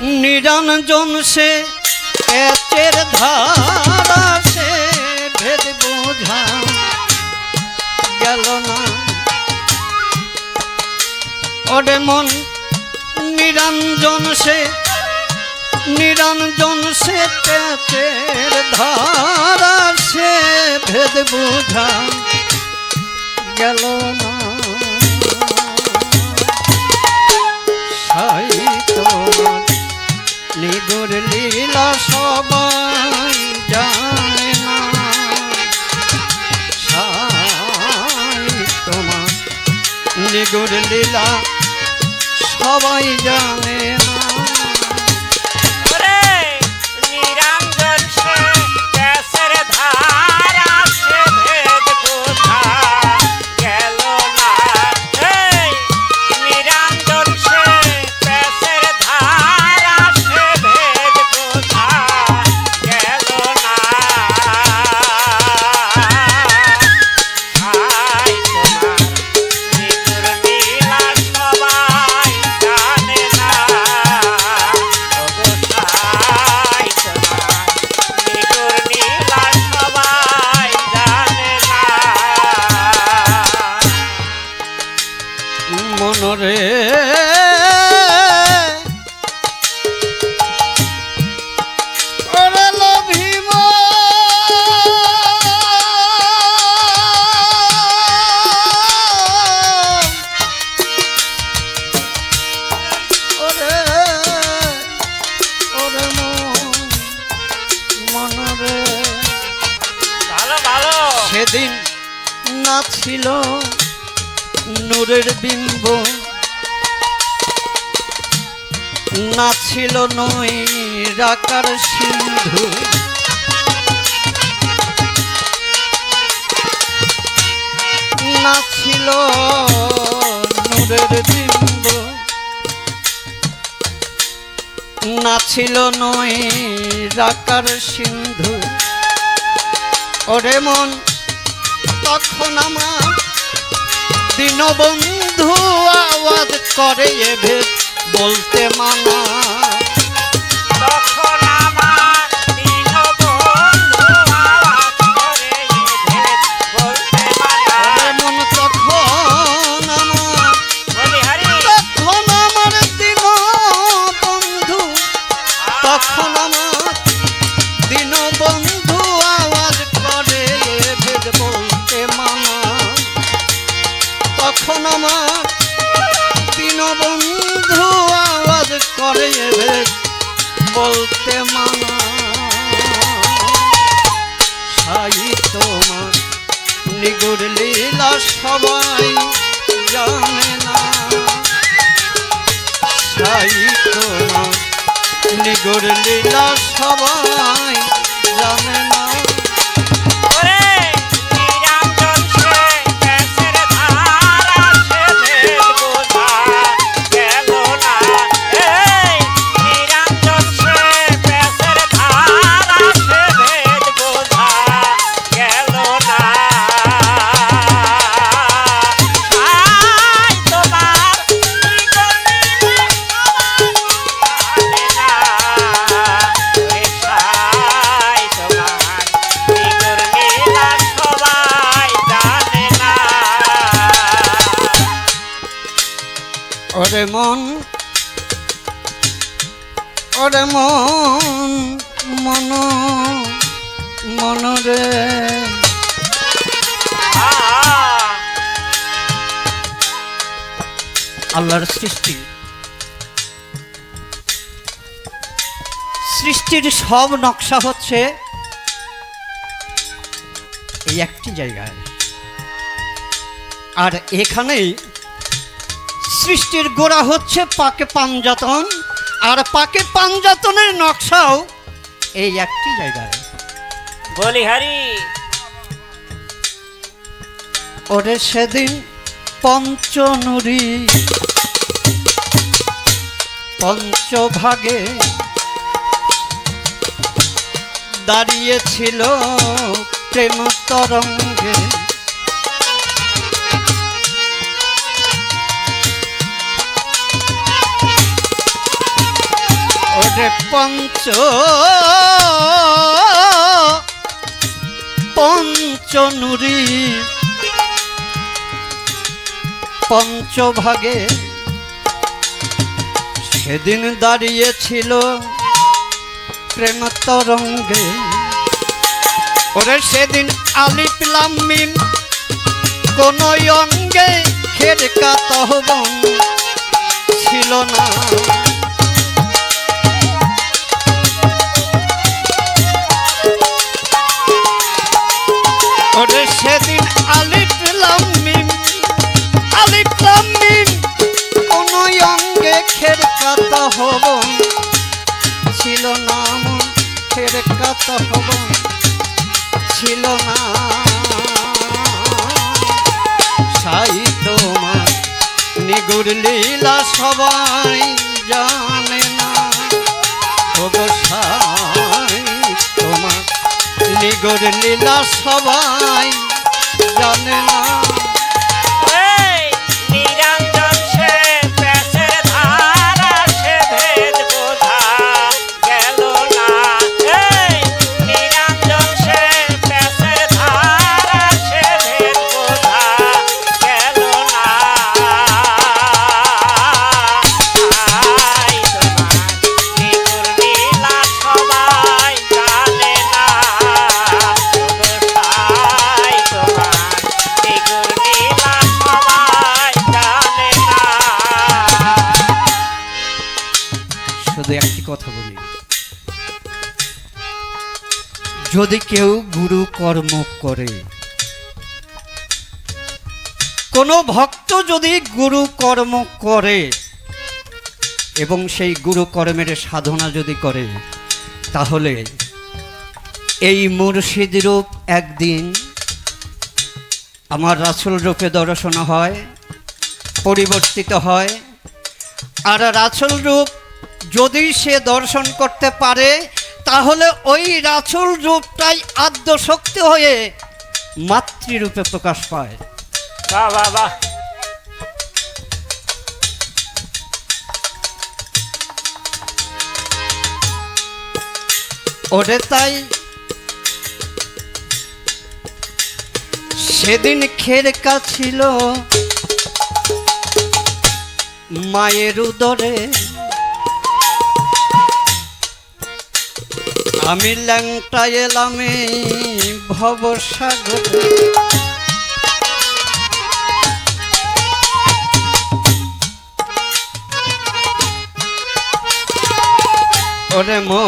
নিরঞ্জন সে এচের ধারা সে, ভেদ বোঝা গেল না। ওরে মন, নিরঞ্জন সে নিরঞ্জন সে, পেচের ধারা সে, ভেদ বোঝা গেল না। নিগুর লীলা সবাই জানে না। তোমার নিগুর লীলা সবাই জানে না। নূরের বিম্ব না ছিল নই রাকার সিন্ধু। না ছিল নূরের বিম্ব না ছিল নই রাকার সিন্ধু। ওরে মন, তখন আমার দীনবন্ধু আওয়াজ করে বলতে মানা দীনবন্ধু আওয়াজ করে বলতে মানা। সাই তোমার নিগুর লীলা সবাই জানে না। সাই তোমার নিগুর লীলা সবাই জানে না। মন ওরে মন মন মনরে আহা, আল্লাহর সৃষ্টি। সৃষ্টির সব নকশা হচ্ছে এই একটি জায়গায়। আর এখানেই সৃষ্টির গোড়া হচ্ছে পাকে পাঞ্জাতন আর পাকে পাঞ্জাতনের নকশাও এই একটি জায়গায়। বলি হারি। ওরে সেদিন পঞ্চনুরি পঞ্চভাগে দাঁড়িয়েছিল প্রেম তরঙ্গে। পঞ্চ। পঞ্চনুরি পঞ্চভাগে সেদিন দাঁড়িয়েছিল প্রেম তরঙ্গে। ওরে সেদিন আলিপ লাম্মিম কোন অঙ্গে খেরকা তহবন ছিল না। খেরকা হবন ছিল না। সাই তোমার নিগুর লীলা সবাই জানে না। ওগো সাই তোমার নিগুর লীলা সবাই বলি। যদি কেউ গুরু কর্ম করে, কোনো ভক্ত যদি গুরু কর্ম করে এবং সেই গুরু কর্মের সাধনা যদি করে, তাহলে এই মুর্শিদ রূপ একদিন আমার রাসুল রূপে দর্শন হয়, পরিবর্তিত হয়। আর রাসুল রূপ যদি সে দর্শন করতে পারে তাহলে ওই রাসুল রূপটাই আদ্য শক্তি হয়ে মাতৃরূপে প্রকাশ পায়। বাহ বাহ বাহ। ওরে তাই সেদিন খেরকা ছিল মায়ের উদরে আমি ল্যাংটা এলাম ভবসাগরে। ওরে মো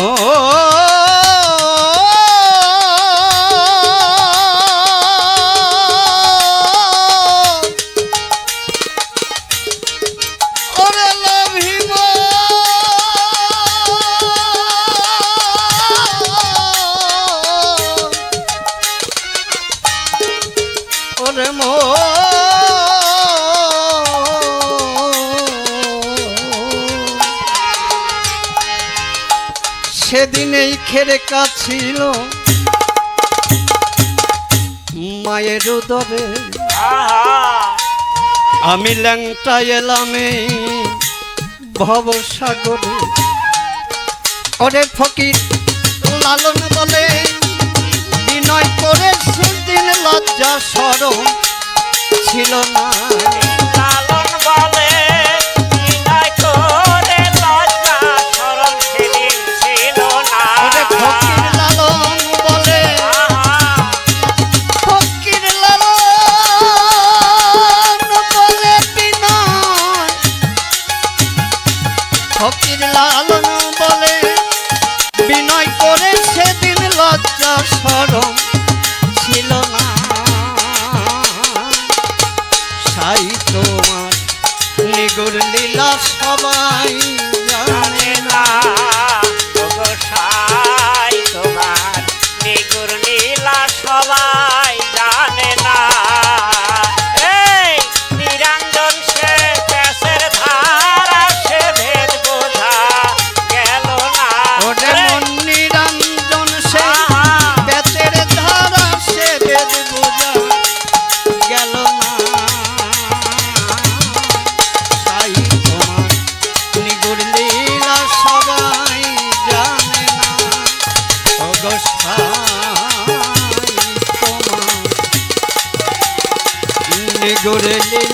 ওরে মো। সেদিন এই খেরে ছিল মায়ের উদরে আমি ল্যাংটা এলাম এই ভবসাগরে। ওরে ফকির লালন বলে বিনয় করে সেদিন লজ্জা সরম ছিল না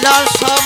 নিগুরে লীলা